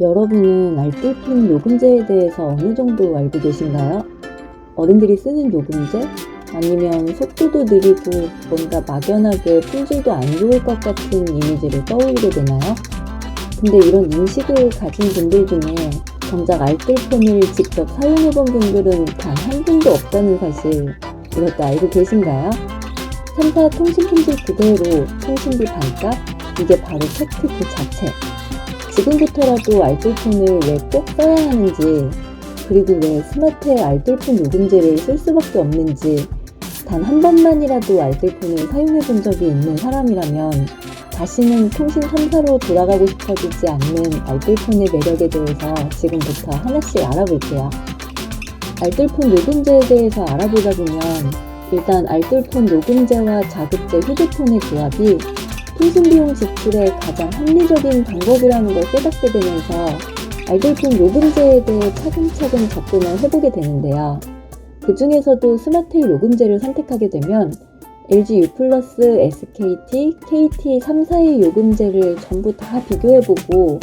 여러분은 알뜰폰 요금제에 대해서 어느 정도 알고 계신가요? 어른들이 쓰는 요금제? 아니면 속도도 느리고 뭔가 막연하게 품질도 안 좋을 것 같은 이미지를 떠올리게 되나요? 근데 이런 인식을 가진 분들 중에 정작 알뜰폰을 직접 사용해본 분들은 단 한 분도 없다는 사실 이것도 알고 계신가요? 3사 통신 품질 그대로 통신비 반값? 이게 바로 팩트 그 자체. 지금부터라도 알뜰폰을 왜 꼭 써야 하는지, 그리고 왜 스마트의 알뜰폰 요금제를 쓸 수밖에 없는지, 단 한 번만이라도 알뜰폰을 사용해 본 적이 있는 사람이라면, 다시는 통신 3사로 돌아가고 싶어지지 않는 알뜰폰의 매력에 대해서 지금부터 하나씩 알아볼게요. 알뜰폰 요금제에 대해서 알아보다 보면, 일단 알뜰폰 요금제와 자급제 휴대폰의 조합이 통신 비용 지출의 가장 합리적인 방법이라는 걸 깨닫게 되면서 알뜰폰 요금제에 대해 차근차근 접근을 해보게 되는데요. 그 중에서도 스마트 요금제를 선택하게 되면 LG U SKT, KT 3사의 요금제를 전부 다 비교해보고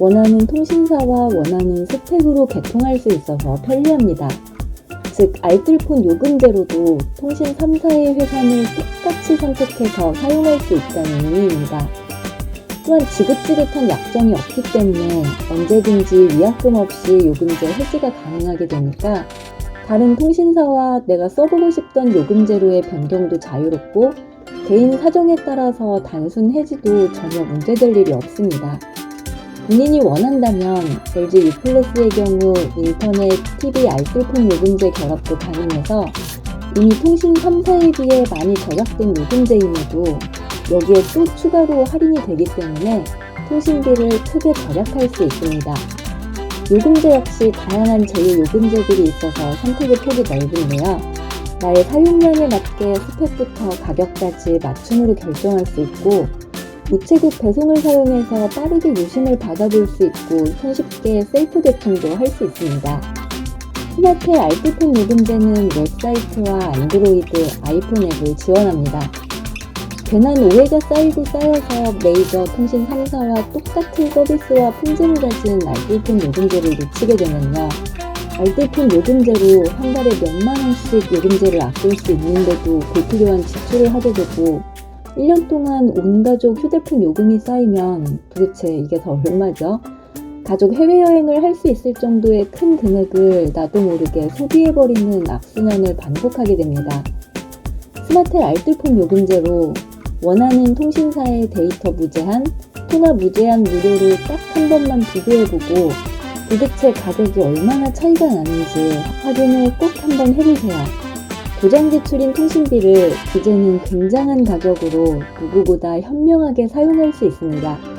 원하는 통신사와 원하는 스펙으로 개통할 수 있어서 편리합니다. 즉 알뜰폰 요금제로도 통신 3사의 회선을 똑같이 선택해서 사용할 수 있다는 의미입니다. 또한 지긋지긋한 약정이 없기 때문에 언제든지 위약금 없이 요금제 해지가 가능하게 되니까 다른 통신사와 내가 써보고 싶던 요금제로의 변경도 자유롭고 개인 사정에 따라서 단순 해지도 전혀 문제될 일이 없습니다. 본인이 원한다면 LG U 플러스의 경우 인터넷, TV, 알뜰폰 요금제 결합도 가능해서 이미 통신 3사에 비해 많이 절약된 요금제임에도 여기에 또 추가로 할인이 되기 때문에 통신비를 크게 절약할 수 있습니다. 요금제 역시 다양한 제휴 요금제들이 있어서 선택의 폭이 넓은데요. 나의 사용량에 맞게 스펙부터 가격까지 맞춤으로 결정할 수 있고 우체국 배송을 사용해서 빠르게 유심을 받아볼 수 있고 손쉽게 셀프 개통도 할 수 있습니다. 스마트의 알뜰폰 요금제는 웹사이트와 안드로이드, 아이폰 앱을 지원합니다. 괜한 오해가 쌓이고 쌓여서 메이저 통신 3사와 똑같은 서비스와 품질을 가진 알뜰폰 요금제를 놓치게 되면요. 알뜰폰 요금제로 한 달에 몇만 원씩 요금제를 아낄 수 있는데도 불필요한 지출을 하게 되고 1년 동안 온 가족 휴대폰 요금이 쌓이면 도대체 이게 더 얼마죠? 가족 해외여행을 할 수 있을 정도의 큰 금액을 나도 모르게 소비해버리는 악순환을 반복하게 됩니다. 스마트 알뜰폰 요금제로 원하는 통신사의 데이터 무제한, 통화 무제한 무료를 딱 한 번만 비교해보고 도대체 가격이 얼마나 차이가 나는지 확인을 꼭 한번 해보세요. 고장 지출인 통신비를 이제는 굉장한 가격으로 누구보다 현명하게 사용할 수 있습니다.